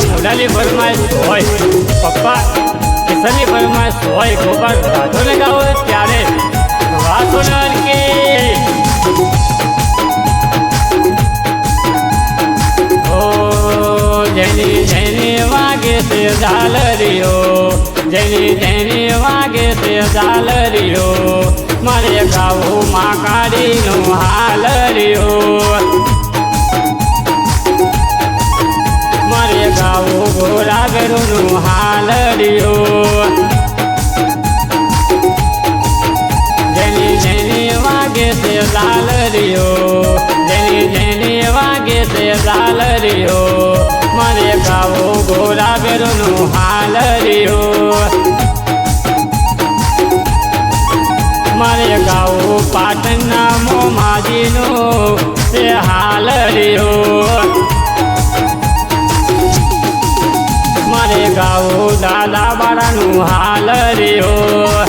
મારા મોઢાની ફરમાઈશ હોય, પપ્પા કિશનની ફરમાઈશ હોય, ગોપાલ, રાધોને ગાવો ત્યારે વાસો કે. ઓ, જેની જેની વાગે છે ઝાલરીઓ જેની જેની વાગે છે ઝાલરીઓ મારે ગાવું માં કાઢીનું હાલરીઓ ગાવું ગોરાગરનું હાલરીઓ જેની જેની વાગે છે ઝાલરીઓ જેની જેની વાગે છે ઝાલરીઓ મારે ગાવો ગોરા બેરનું હાલરીઓ મારે ગાવું પાટણના મોમાજીનું તે હાલરીઓ ગાવું દાદા બાળાનું રે વાહ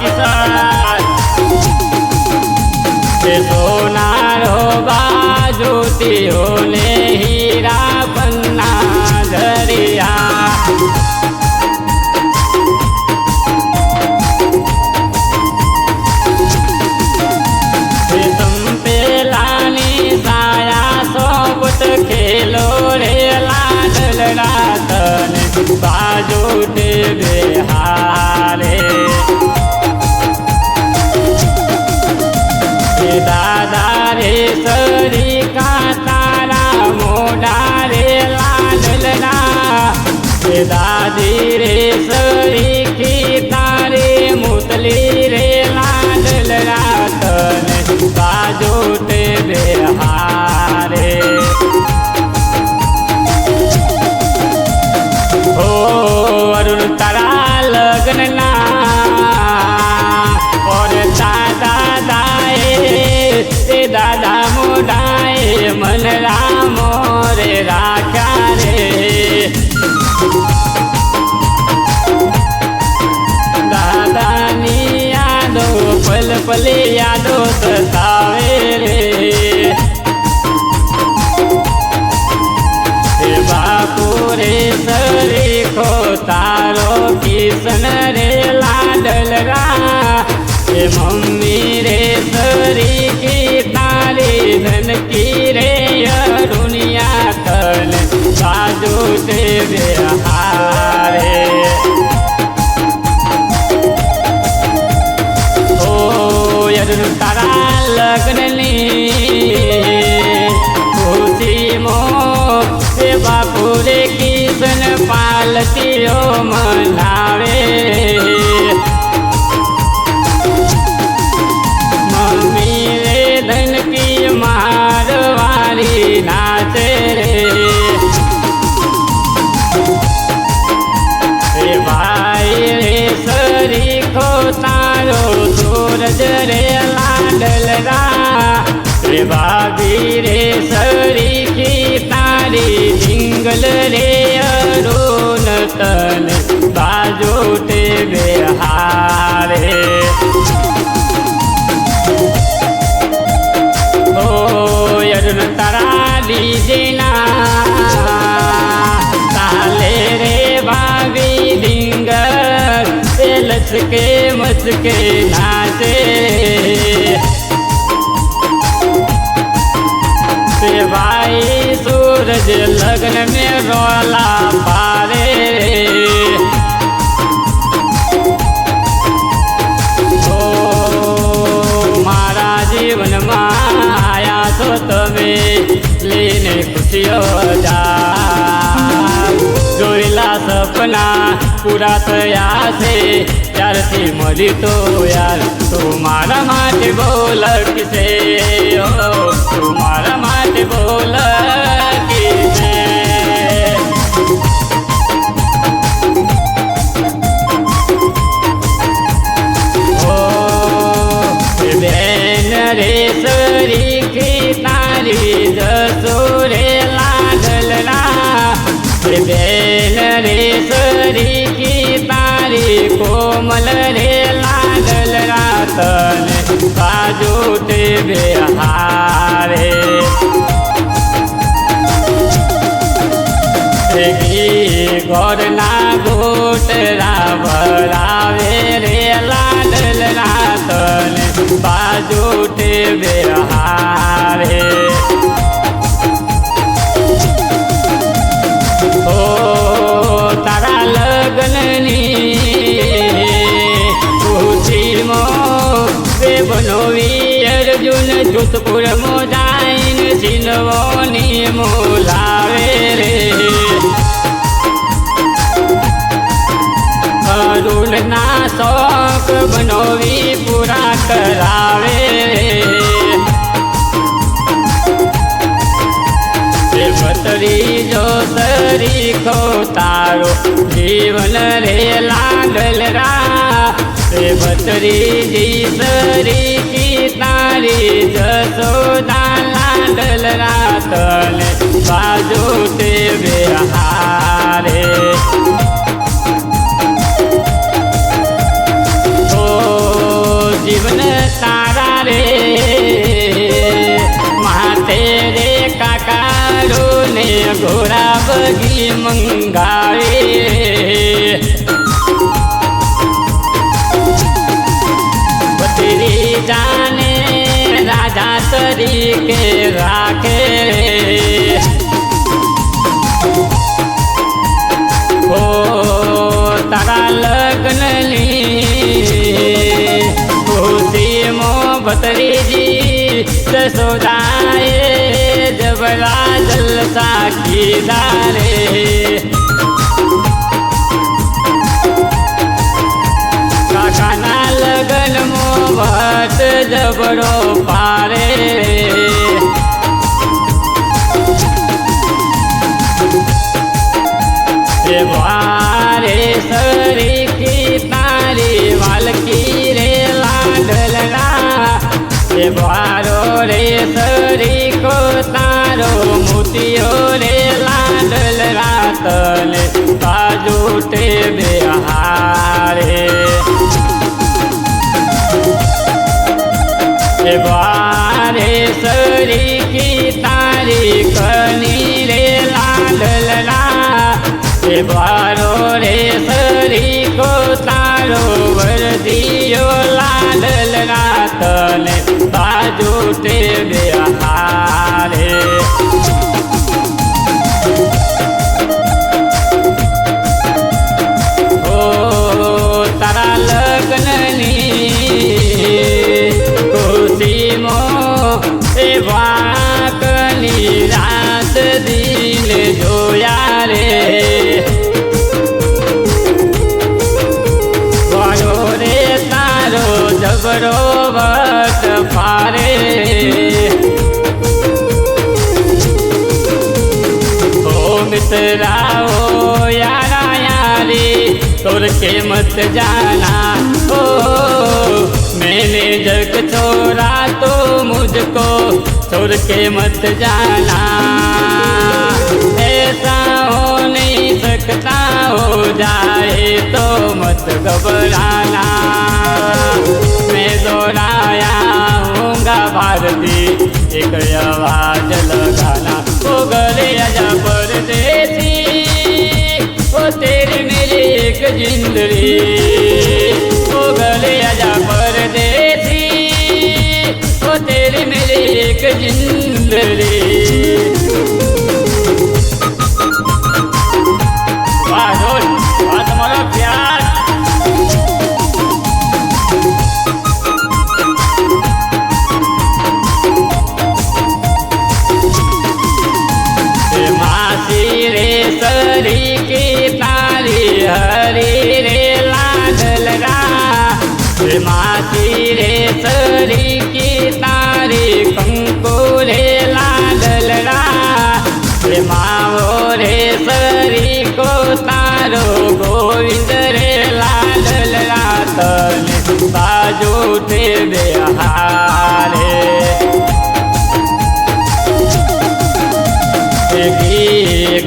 કિશન તે સોનારો બાજુતીઓ ને હીરા પન્ના ધરિયા. ખેલો રે લાડલડા તને બાજુ બે હે દાદી રે સરી કી તારે મુતલી રે લાડલના તને બાજુ તે ભાભી રે સરી કી તારી જિંગલ રે અરુણ તન બાજો તે બેહારે. ઓ અરુણ તારા લીજેના તાલે રે ભાભી ઢીંગલ તે લચકે મચકે નાચે. લગ્નને રોલા પારે ઓ મારા જીવનમાં આયા છો તમે લઈને ખુશીઓ જા જોયેલા સપના પૂરા થયા છે ત્યારથી મળી તો યાર તું મારા માટે બોલક છે તું મારા માટે બોલક રાતને બિહારે ઘોરના ગોટરા ભરાવે રે લાડલ રાતને બાજુ તે બેહારે કરાવે પતરી જો સરીખો તારો જીવન રે લાગલ રા રે બતરી જી સરી કી તારી જસોદા લાગલ રાતને બાજુ તે બેહારે. બગી મંગાવે બતરી જાને રાજા તરીકે રાખે ઓ તારા લગ્નની ખુશી મો ભતરીજી જસોદાએ જબરા જલસા કીધા રે કાકાના લગ્ન મો ભટ જબડો પારે વારે સરી કી તારી વાલકી રે લાડલના એ વારો રાતને બાજુ તે वाकनी रात दिन जोया रे। बड़ो रे तारो जबरो वक्त फारे। ओ मित्रा, ओ यारा यारी, तोर के मत जाना। ओ मैंने जग छोड़ के मत जाना। ऐसा हो नहीं सकता, हो जाए तो मत घबराना। मैं दोहराया हूँगा भारती, एक आवाज़ लगाना। ओ गले अजा परदेसी ओ तेरी मेरी एक ज़िंदगी। સરી કે તારી હરી રે લાડલરા એ માસી રે સરી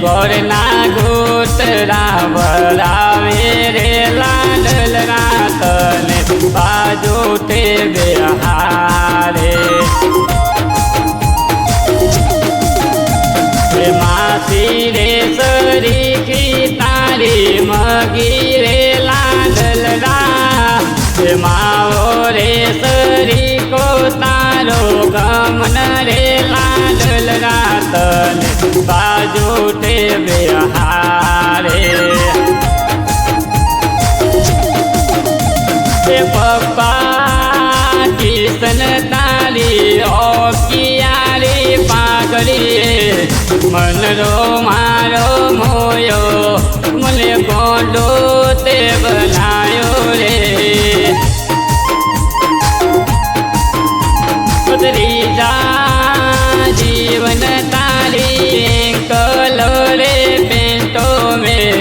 ગોરના ગોતરા વરાવે રે લાડલ રાતને બાજુ તે બેહારે. માસી રે સરી કી તારી મગી રે લાડલ રા હે માવો રે સરી કો તારો ગમન રે મનરો મારો મોયો, મને કોડો તે બનાયો રે. જીવન તારી કલોરે પેન્ટો મેં.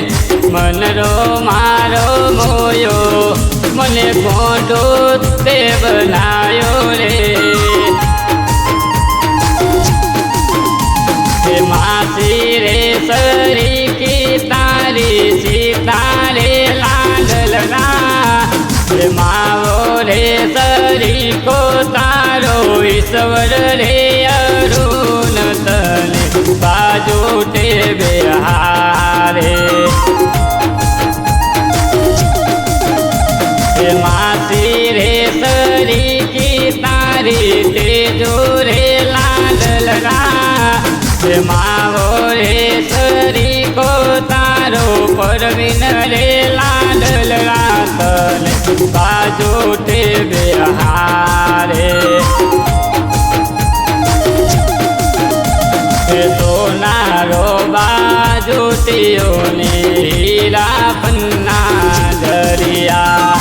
મનરો મારો મોયો, મને કોડો તે બનાયો માવો રે સરી કો તારો ઈશ્વર રે અરુણ તને બાજુ તે બેહારે. માસી રે સરી કી તારી તેજો રે લાલ લગા માવો રે સરી કો તારો પરવીન રે લાલ રાતને બાજુ તે હારે. સોનારો બાજુ તીઓને હીરા પન્ના દરિયા.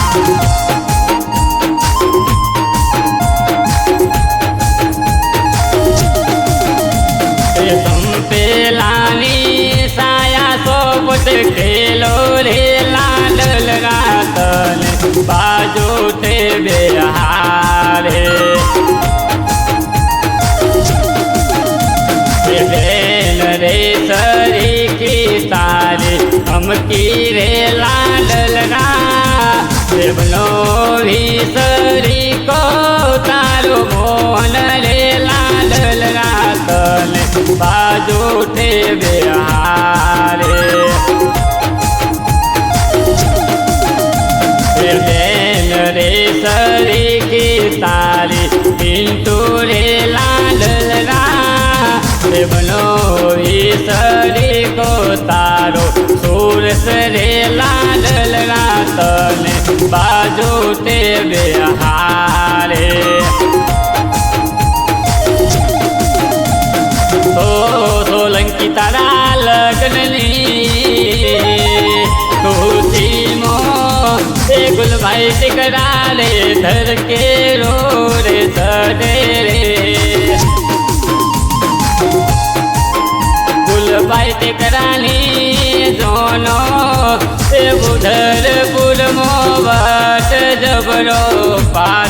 સંપેલાની સાયા સોપટ ખેલો રે અમકી રે લાડલ રા દેવનો સરી કો તારો મોહન રે લાડલ તને બાજુ બેન રે સરી કી તારી પિંટુ રે લાડલ રા દેવનો સરી કો તારો રે લાડલ તને બાજુ તે બેહારે ઓ સોલંકી તારા લગ્નની ખુશીમો એ ગુલભાઈ ટીકરા રે ધર કે રો રે ધરે રે ગુલભાઈ ટીકરાની જોનો એ બુધર પુરમો વાત જબરો પાર